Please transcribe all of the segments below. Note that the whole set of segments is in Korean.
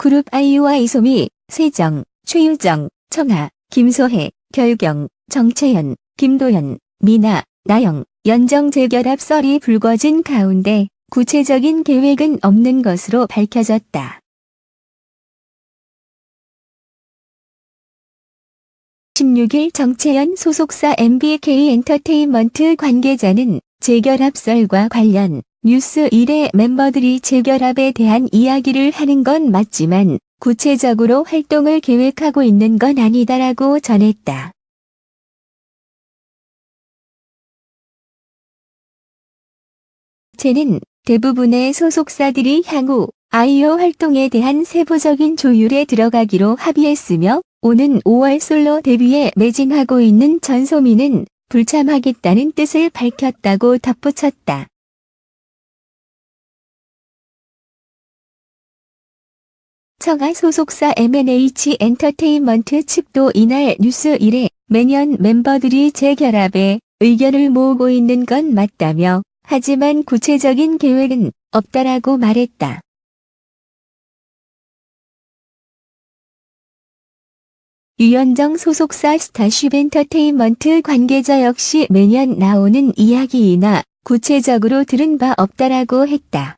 그룹 아이유와 이소미, 세정, 최유정, 청아, 김소혜, 결경, 정채연, 김도현, 미나, 나영, 연정 재결합 썰이 불거진 가운데 구체적인 계획은 없는 것으로 밝혀졌다. 16일 정채연 소속사 MBK 엔터테인먼트 관계자는 재결합 썰과 관련 뉴스 1의 멤버들이 재결합에 대한 이야기를 하는 건 맞지만 구체적으로 활동을 계획하고 있는 건 아니다라고 전했다. 쟤는 대부분의 소속사들이 향후 아이오 활동에 대한 세부적인 조율에 들어가기로 합의했으며 오는 5월 솔로 데뷔에 매진하고 있는 전소민은 불참하겠다는 뜻을 밝혔다고 덧붙였다. 청아 소속사 M&H 엔터테인먼트 측도 이날 뉴스 1에 매년 멤버들이 재결합에 의견을 모으고 있는 건 맞다며 하지만 구체적인 계획은 없다라고 말했다. 유연정 소속사 스타쉽 엔터테인먼트 관계자 역시 매년 나오는 이야기이나 구체적으로 들은 바 없다라고 했다.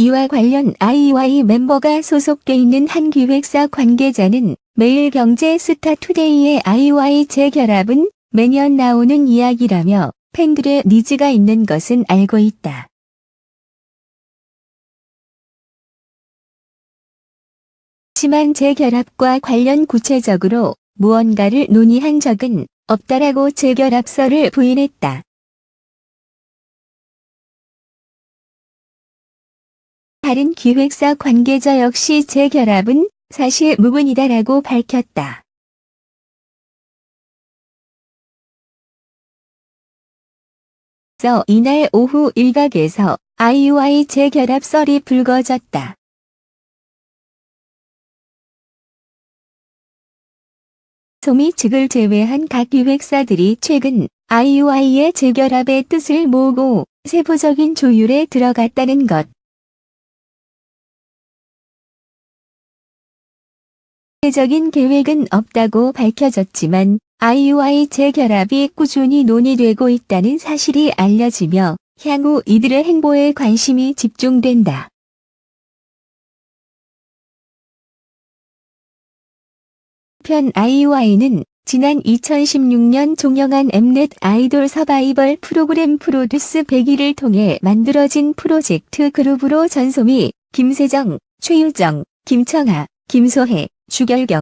이와 관련 아이와이 멤버가 소속돼 있는 한 기획사 관계자는 매일경제 스타투데이의 아이와이 재결합은 매년 나오는 이야기라며 팬들의 니즈가 있는 것은 알고 있다. 하지만 재결합과 관련 구체적으로 무언가를 논의한 적은 없다라고 재결합설을 부인했다. 다른 기획사 관계자 역시 재결합은 사실 무근이다라고 밝혔다. 서 이날 오후 일각에서 아이유와의 재결합 썰이 불거졌다. 소미 측을 제외한 각 기획사들이 최근 아이유아이의 재결합의 뜻을 모으고 세부적인 조율에 들어갔다는 것. 구체적인 계획은 없다고 밝혀졌지만 아이유아이 재결합이 꾸준히 논의되고 있다는 사실이 알려지며 향후 이들의 행보에 관심이 집중된다. 편 아이유아이는 지난 2016년 종영한 엠넷 아이돌 서바이벌 프로그램 프로듀스 100일을 통해 만들어진 프로젝트 그룹으로 전소미, 김세정, 최유정, 김청아, 김소혜, 주결경,